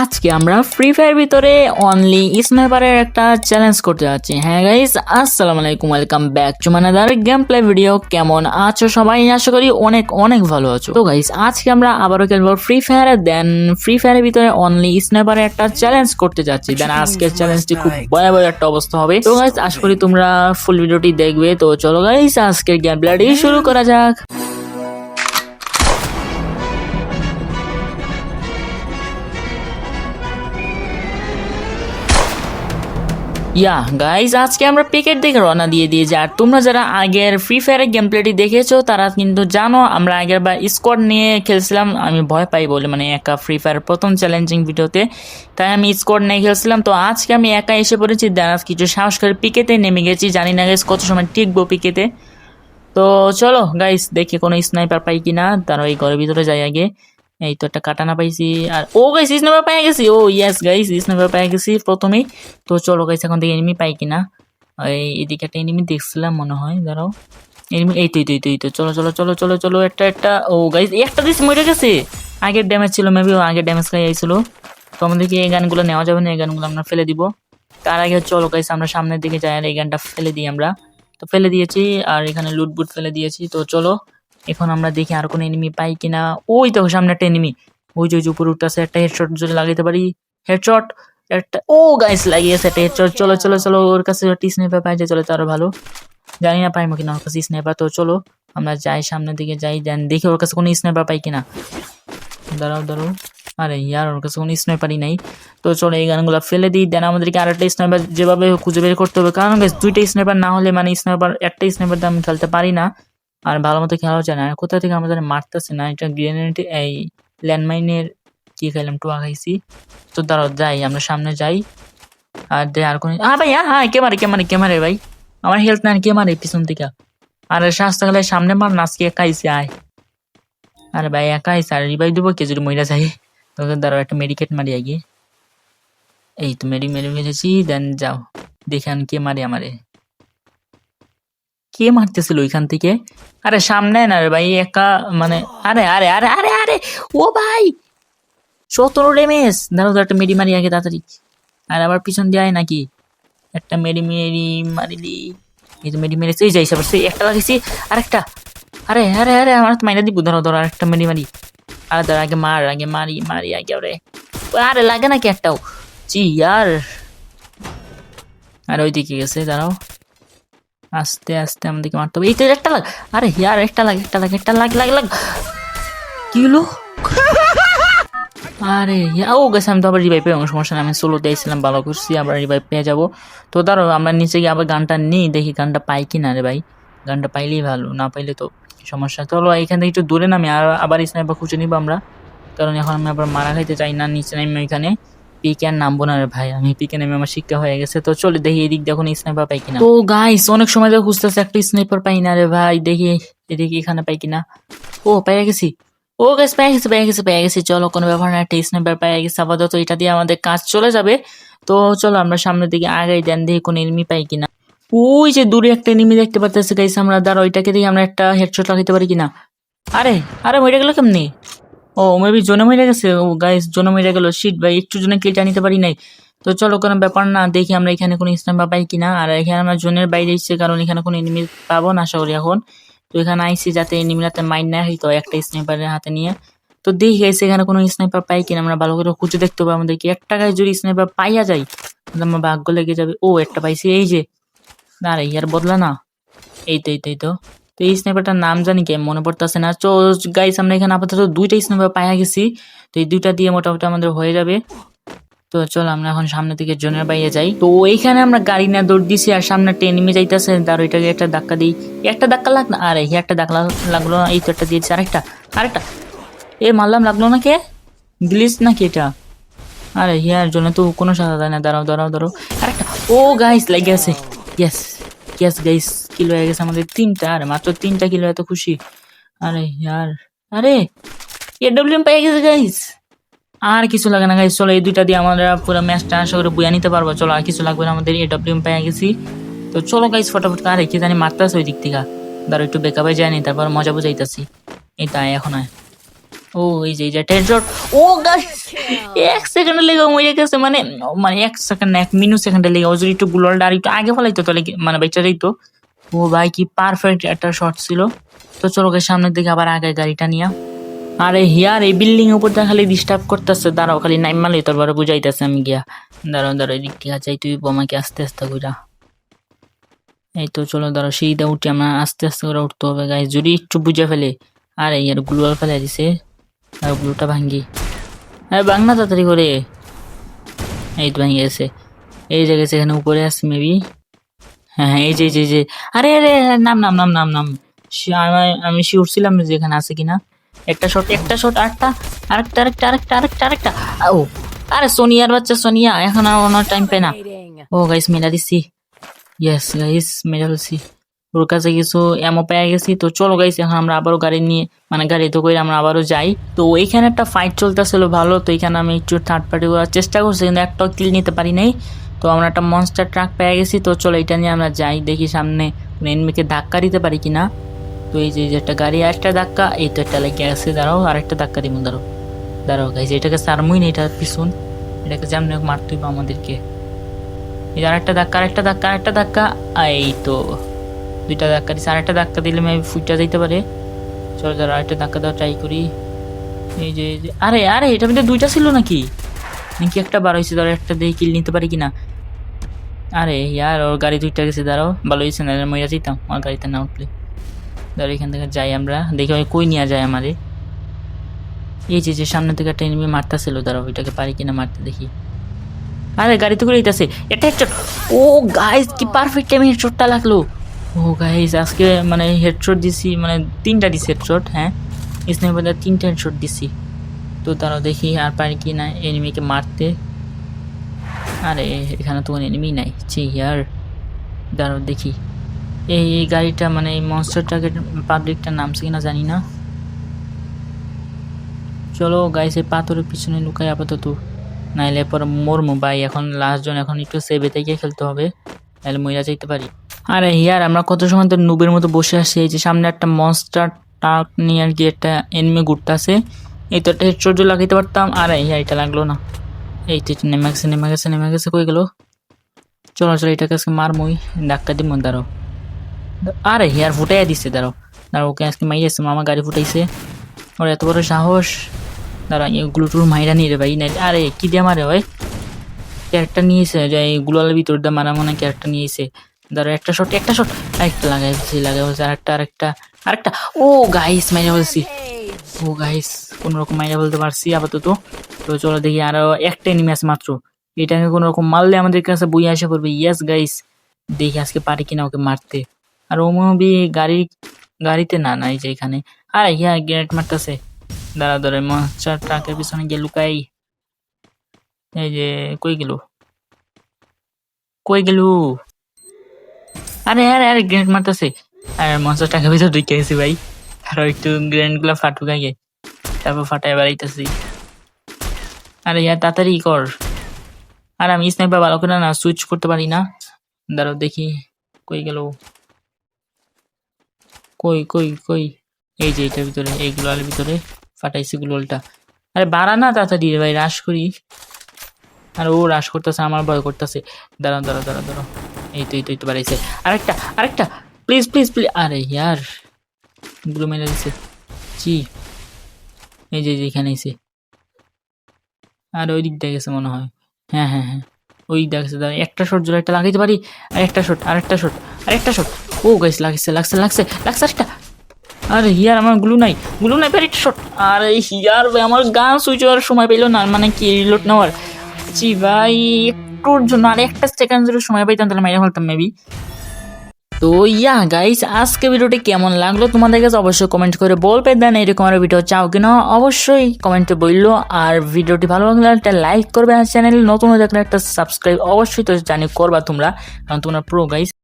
আজকে আমরা free fire ভিতরে অনলি স্নাইপারের একটা চ্যালেঞ্জ করতে যাচ্ছি। হ্যাঁ গাইস আসসালামু আলাইকুম ওয়েলকাম ব্যাক টু মানাদার গেম প্লে ভিডিও কেমন আছো সবাই? আশা করি অনেক অনেক ভালো আছো। তো গাইস আজকে আমরা আবারও খেলব ফ্রি ফায়ারে দেন ফ্রি ফায়ারের ভিতরে অনলি স্নাইপারের একটা চ্যালেঞ্জ করতে যাচ্ছি। দেন আজকের চ্যালেঞ্জটি খুব ভয়াবহ একটা অবস্থা হবে। তো গাইস আশা করি তোমরা ফুল ভিডিওটি দেখবে। তো চলো গাইস আজকের গেম প্লেটি শুরু করা যাক। ইয়া গাইজ আজকে আমরা পিকেট দেখে রওনা দিয়ে দিয়েছি। আর তোমরা যারা আগের ফ্রি ফায়ারের গেম প্লেটি দেখেছ, তারা কিন্তু জানো, আমরা আগের বার স্কোয়াড নিয়ে খেলছিলাম। আমি ভয় পাই বলে মানে একা ফ্রি ফায়ার প্রথম চ্যালেঞ্জিং ভিডিওতে তাই আমি স্কোয়াড নিয়ে খেলছিলাম। তো আজকে আমি একা এসে পড়েছি। দেন কিছু সাহস করে পিকেতে নেমে গেছি। জানি না গাইজ কত সময় টিকবো পিকেতে তো চলো গাইস দেখি কোনো স্নাইপার পাই কি না তারা ওই ঘরের ভিতরে যাই আগে। এই তো একটা কাটানা পাইছি। আর ও গাইস ইস নাম্বার পাই গেছি। ও ইয়েস গাইস ইস নাম্বার পাই গেছি প্রথমেই তো চলো গাইস এখন থেকে এনিমি পাই কিনা। এই, এদিকে একটা এনিমি দেখছিলাম মনে হয়, দাঁড়াও। এনিমি এই তো এই তো এই তো চলো চলো চলো চলো চলো, একটা একটা। ও গাইস একটা দিস মরে গেছে। আগের ড্যামেজ ছিল মেবি আগের ড্যামেজ খাই আইছিল। তো আমাদেরকে এই গানগুলো নেওয়া যাবে না? এই গানগুলো আমরা ফেলে দিব। তার আগে চলো গাইস আমরা সামনের দিকে যাই আর এই গানটা ফেলে দিই আমরা। তো ফেলে দিয়েছি, আর এখানে লুট বুট ফেলে দিয়েছি। তো চলো। এখন আমরা দেখি আর কোনো এনিমি পাই কিনা। ওই তো সামনে একটা এনিমি ওই যে যে উপরে উঠতেছে একটা হেডশট যদি লাগাইতে পারি। হেডশট একটা ও গাইস লাগিয়েছে একটা হেডশট চলো চলো চলো, ওর কাছে একটা স্নাইপার পাই যায় চলো তো আরও ভালো। জানি না পাইমো কিনা ওর কাছে স্নাইপার তো চলো, আমরা যাই সামনের দিকে, যাই দেন, দেখি ওর কাছে কোনো স্নাইপার পাই কিনা। দাঁড়াও দাঁড়াও। আরে ইয়ার, ওর কাছে কোনো স্নাইপারই নাই। তো চলো, এই গানগুলো ফেলে দিই। দেন আমাদেরকে আরেকটা স্নাইপার যেভাবে খুঁজে বের করতে হবে। কারণ দুইটা স্নাইপার না হলে মানে স্নাইপার একটা স্নাইপার দিয়ে আমি খেলতে পারি না। আর ভালো মতো খেলাও হচ্ছে না। কোথা থেকে আমাদের মারতেছে না, এটা গ্রেনেড এই ল্যান্ডমাইনের কি খাইলাম টুয়া খাইছি। তো দাঁড়াও, যাই, আমরা সামনে যাই। আর দে আর কোনো হ্যাঁ ভাই হ্যাঁ হ্যাঁ কে মারে কে মারে কে মারে ভাই? আমার হেলথ না কে মারে পিছন থেকে? আর স্বাস্থ্য গেলে সামনে মার নাচকে একা আইসি আয়। আরে ভাই, একা আইসি আর রিভাইভ দেবো কে যদি মহিলা যায়? তোকে দাঁড়াও, একটা মেডিকেট মারি আগে। এই তো মেডি মেরি মেরেছি দেন যাও। দেখান কে মারে আমারে। কে মারতেছিল ওইখান থেকে? আরে সামনে না রে ভাই, একা মানে আরে আরে আরে আরে আরে, ও ভাই! সতেরো ডেমেজ দাঁড়াও একটা মেডি মারি আগে, তাড়াতাড়ি। আর আবার পিছন দিয়ে আয় নাকি? একটা মেডি মেরি মারিলি। এই তো মেডি মেরেছে, এই যাই সবার সেই একটা লাগিয়েছি আরেকটা। আরে আরে আরে, আমার তো মাইনা দিব ধরো ধরো আরেকটা মেডি মারি। আরে ধরো আগে মার, আগে মারি মারি, আগে ওরে। আরে, লাগে নাকি একটাও? জি আর। আর, ওইদিকে গেছে, দাঁড়াও। আস্তে আস্তে আমাদেরকে মারতে হবে। এই তো একটা লাগ আরে ইয়ার, একটা লাগ একটা লাগ একটা লাগ লাগ লাগ। কি হলো? আরে ও গেছে, আমি তো আবার রিভাইভ পেয়ে সমস্যা নেই, আমি সোলো দিয়েছিলাম, ভালো করছি, আবার রিভাইভ পেয়ে যাব। তো ধরো, আমরা নিচে গিয়ে আবার গানটা নিই, দেখি গানটা পাই কি না রে ভাই। গানটা পাইলেই ভালো, না পাইলে তো সমস্যা। চলো এখান থেকে একটু দূরে নামি, আর আবার স্নাইপার খুঁজে নিবো আমরা। কারণ এখন আমি আবার মারা খাইতে চাই না, নিচে নামি ওইখানে। পিকে আর নামবো না রে ভাই। আমি পিকে নেমে আমার শিক্ষা হয়ে গেছে। তো চলে দেখি এদিক দেখুন স্নাইপার পাই কিনা। তো গাইস অনেক সময় ধরে খুঁজতেছে একটা স্নাইপার পাই না রে ভাই। দেখি, এদিকে এখানে পাই কিনা। ও পেয়ে গেছি। ও গাইস পেয়ে গেছে পেয়ে গেছে পেয়ে গেছে। চলো, কোনো ব্যাপার না, একটা স্নাইপার পেয়ে গেছে। আপাতত এটা দিয়ে আমাদের কাজ চলে যাবে। তো চলো, আমরা সামনের দিকে আগাই দেন, দেখি কোনো এনিমি পাই কিনা। ওই যে দূরে একটা এনিমি দেখতে পাচ্ছি গাইস আমরা। দাঁড়া ওইটাকে দিয়ে আমরা একটা হেডশট লাগাইতে পারি কিনা। আরে আরে ওইটা গেলো কেমনি? ও মেবি জনে মরে গেছে। ও গাইস জনে মরে গেল। শিট ভাই, একটু জনে কিলটা নিতে পারি নাই। তো চলো, কোনো ব্যাপার না, দেখি আমরা এখানে কোনো স্নাইপার পাই কিনা। আর এখানে আমরা জোনের বাইরে এসেছি, কারণ এখানে কোনো এনিমি পাবো না আশা করি এখন। তো এখানে আইসি যাতে এনিমিরাতে মাইন্ড না হইতো একটা স্নাইপারের হাতে নিয়ে। তো দেখি গাইস এখানে কোনো স্নাইপার পাই কিনা, আমরা ভালো করে খুঁজে দেখতে হবে আমাদেরকে। একটা টাকায় যদি স্নাইপার পাইয়া যাই তাহলে আমার ভাগ্য লেগে যাবে। ও, একটা পাইছি, এই যে। আরে ইয়ার বদলা না। এই তো এই তো এই তো। তো এই স্নাইপারটার নাম জানি কে, মনে পড়তেছে না। তো গাইস আমরা এখানে আপাতত দুইটা স্নাইপার পাইয়া গেছি। তো এই দুইটা দিয়ে মোটামুটি আমাদের হয়ে যাবে। তো চল, আমরা এখন সামনের দিকে জনের বাইরে যাই। তো এইখানে আমরা গাড়ি না দৌড় দিছি আর সামনে একটা যাইতেছে। তার ওইটাকে একটা ধাক্কা দিই। একটা ধাক্কা লাগ না আরে একটা ধাক্কা লাগল না এই তো একটা দিয়েছি। আরেকটা আরেকটা। এ, মারলাম, লাগল না কে? গ্লিস নাকি এটা? আরে ইয়ার জন্য তো কোনো সাদা দেয় না। দাঁড়াও দাঁড়াও দাঁড়াও। আরেকটা। ও গাইস লাগে আছে। ইয়েস ইয়েস গাইস কিলো হয়ে গেছে আমাদের তিনটা, আরে মাত্র তিনটা কিলো, এত খুশি। আরে ইয়ার, আরে এডব্লিউএম পেয়ে গেছে গাইস আর কিছু লাগে না গাইস চলো এই দুইটা দিয়ে আমরা পুরো ম্যাচটা আশা করে বুয়া নিতে পারব। চলো আর কিছু লাগবে না আমাদের এডব্লিউএম পেয়ে গেছি। তো চলো গাইস ফটাফট আরে কি জানি মারতেছে ওই দিক থেকে। ধরো একটু বেকাবে যায়নি তারপর মজা বুঝাইতেছি। তাই এখন আয় ও, এই যে যে হেডশট ও গাইস এক সেকেন্ডে লেগে মরে গেছে মানে মানে এক সেকেন্ড এক মিনিট সেকেন্ডে লেগে ও যদি একটু গুলালটা আর একটু আগে ফেলাইতো, তাহলে মানে বেচা যাইতো। ও ভাই, কি পারফেক্ট একটা শট ছিল। তো চলো সামনের দিকে আবার আগে গাড়িটা নিয়া। আরে হিয়ার, এই বিল্ডিং উপর খালি ডিস্টার্ব করতেছে। দাঁড়াও, খালি নাইম মালি তোর বড় বুঝাইতেছে আমি গিয়া। দাঁড়াও দাঁড়াও, এদিক থেকে যাই তুই, বোমাকে আস্তে আস্তে কইরা এই তো চলো, দাঁড়াও সেইটা উঠি আমরা আস্তে আস্তে করে উঠতে হবে। গাইস যদি একটু বুঝে ফেলে, আরে ইয়ার গ্লুয়াল ফেলে দিছে। আর গ্লুটা ভাঙ্গি। আরে ভাঙ না তাড়াতাড়ি করে। এই তো ভেঙে এই যে গেছে এখানে উপরে আছে মেবি হ্যাঁ হ্যাঁ এই যে যে যে। আরে আরে নাম নাম নাম নাম নাম। আমি- শিওর ছিলাম যে এখানে আছে কিনা। একটা শট একটা শট আরেকটা আরেকটা আরেকটা আরেকটা আরেকটা আরেকটা। ও আরে সোনিয়ার বাচ্চা সোনিয়া, এখন আর ওনার টাইম পায় না। ও গাইস মেলা দিছি ইয়েস গাইস মেলা ফেলছি। ওর কাছে কিছু এমও পেয়ে গেছি। তো চলো গাইস এখন আমরা আবারও গাড়ি নিয়ে মানে গাড়ি তো করে আমরা আবারও যাই। তো এইখানে একটা ফাইট চলতেছিল ভালো। তো এখানে আমি একটু থার্ড পার্টি করার চেষ্টা করছি, কিন্তু একটাও কিল নিতে পারি নাই। তো আমরা একটা মনস্টার ট্রাক পেয়ে গেছি, তো চলো এটা নিয়ে আমরা যাই, দেখি সামনে এনমিকে ধাক্কা দিতে পারি কিনা। তো এই যে একটা গাড়ি, আর একটা ধাক্কা, এই তো একটা লেগে আছে দাঁড়াও, আর একটা ধাক্কা দিব, দাঁড়াও দাঁড়াও গাইজ এটাকে সারমুই না এটা পিছন, এটাকে যেমন মারতে হইবে আমাদেরকে। এই যে আরেকটা ধাক্কা আরেকটা ধাক্কা আরেকটা ধাক্কা, এই তো, দুইটা ধাক্কা দিচ্ছে আরেকটা ধাক্কা দিলে মেবি ফুটটা যাইতে পারে। চলো যারা আরেকটা ধাক্কা দেওয়া ট্রাই করি। এই যে আরে আরে, এটা মধ্যে দুইটা ছিল নাকি? নাকি একটা বার হয়েছে, ধরো একটা দিয়ে কিল নিতে পারি কিনা? আরে ইয়ার, ওর গাড়ি দুইটা গেছে, দাঁড়াও। ভালো হয়েছে না মইরা যেতাম আমার গাড়িতে না উঠলে। ধরো এখান থেকে যাই আমরা। দেখি ওই কই নিয়ে যায় আমারে। এই যে যে সামনে থেকে একটা এনিমি মারতেছিল, দাঁড়াও, ওইটাকে পারি কিনা মারতে দেখি। আরে, গাড়ি তো করে দিতেছে এটা হেডশট ও গাইস কি পারফেক্ট টাইমে হেডশটটা লাগল। ও গাইস আজকে মানে হেডশট দিছি মানে তিনটা দিছি হেডশট হ্যাঁ? স্নাইপার তিনটা হেডশট দিছি। তো তারাও দেখি আর পারি কি না এনিমিকে মারতে। আরে, এখানে তো কোনো এনিমি নাই। ছি ইয়ার দাঁড়াও দেখি। এই এই গাড়িটা মানে এই মনস্টার মনস্টারটাকে পাবলিকটার নাম কিনা জানি না। চলো এই পাথরের পিছনে লুকাই আপাতত। নাইলে পর মরমু, ভাই। এখন লাস্ট জন এখন একটু সেভে থেকে খেলতে হবে। নাহলে মইরা যাইতে পারি। আরে, হিয়ার, আমরা কত সময় তো নুবের মতো বসে আসি এই যে সামনে একটা মনস্টার টাক নিয়ে আর কি একটা এনিমি ঘুরতেছে। এই তো একটা হেডশট লাগাইতে পারতাম। আরে, হিয়ার, এটা লাগল না। এই তো নেমে গেছে নেমে গেছে নেমে গেছে কই গেল? চলো চলো, এটাকে আজকে মারমুই। ধাক্কা দিব দাঁড়াও। আরে হেয়ার ফুটাই দিছে, দাঁড়াও। দাঁড়াও, ওকে আজকে মাইরেছে, মামা গাড়ি ফুটাইছে। ওর এত বড় সাহস। দাঁড়া এগুলো টুর মাইরা নিয়ে রে ভাই নাই আরে, কি দিয়ে মারে ভাই? ক্যারেক্টার নিয়েছে, যে গুলালের ভিতর দিয়ে মারা মনে ক্যারেক্টার নিয়েছে। ধরো একটা শট একটা শট আরেকটা লাগাই বলছি লাগাই বলছি আরেকটা আরেকটা আরেকটা। ও গাইস মাইরা বলছি ও গাইস কোন রকম মাইরা বলতে পারছি আপাতত। তো চলো দেখি আরও একটা এনিমি আছে মাত্র। এটাকে কোনো রকম মারলে আমাদের কাছে বই আসা করবে। ইয়েস গাইস দেখি আজকে পারি কিনা ওকে মারতে। আর ও মুভি গাড়ি, গাড়িতে না, নাই যে এখানে। আরে ইয়া গ্রেনেড মারতেছে। দাঁড়া দাঁড়া মনস্টার ট্রাকের পিছনে গিয়ে লুকাই। এই যে, কই গেল? কই গেল? আরে আরে আরে গ্রেনেড মারতেছে। আর মনস্টার ট্রাকের ভিতরে ঢুকে গেছি ভাই। আর একটু গ্রেনেডগুলা ফাটুক আগে। তারপর ফাটাই বেড়াইতেছি আরে ইয়ার, তাড়াতাড়ি কর। আর আমি স্নাইপার ভালো করে না সুইচ করতে পারি না। দাঁড়াও দেখি, কই গেল? কই কই কই? এই যে এটার ভিতরে, এই গ্লোয়ালের ভিতরে ফাটাইছি গ্লোয়ালটা আরে বাড়া না তাড়াতাড়ি ভাই রাশ করি। আর ও রাশ করতেছে, আমার ভয় করতেছে। দাঁড়াও দাঁড়াও দাঁড়াও দাঁড়াও। এই তো এই তো এই তো বাড়াইছে। আরেকটা আরেকটা প্লিজ প্লিজ প্লিজ আরে ইয়ার। গুলো মেরে দিছে। জি এই যে এখানে এসে আর ওই দিক গেছে মনে হয়। হ্যাঁ হ্যাঁ হ্যাঁ। ওই দিক দিয়ে গেছে। দাঁড়া, একটা শট জোড়া একটা লাগাইতে পারি? আর একটা শট আর একটা শট আর একটা শট ও গাইস লাগছে লাগছে লাগছে লাগছে একটা। আর, হিয়ার, আমার গ্লু নাই। গ্লু নাই প্যারিট শট আরে, হিয়ার আমার গান সুইচ হওয়ার সময় পেল না মানে কি রিলোড নেওয়ার? জি ভাই, একটুর জন্য আর একটা সেকেন্ড যদি সময় পাইতাম, তাহলে মাইরা ফেলতাম মেবি তো ইয়া গাইস আজকে ভিডিওটি কেমন লাগল তোমাদের কাছে অবশ্যই কমেন্ট করে বলবে। দেন এরকম আরও ভিডিও চাও কিনা, অবশ্যই কমেন্টে বলল। আর ভিডিওটি ভালো লাগলে একটা লাইক করবে, আর চ্যানেল নতুন হয়ে একটা সাবস্ক্রাইব অবশ্যই তো জানি করবা তোমরা, কারণ তোমরা প্রো গাইস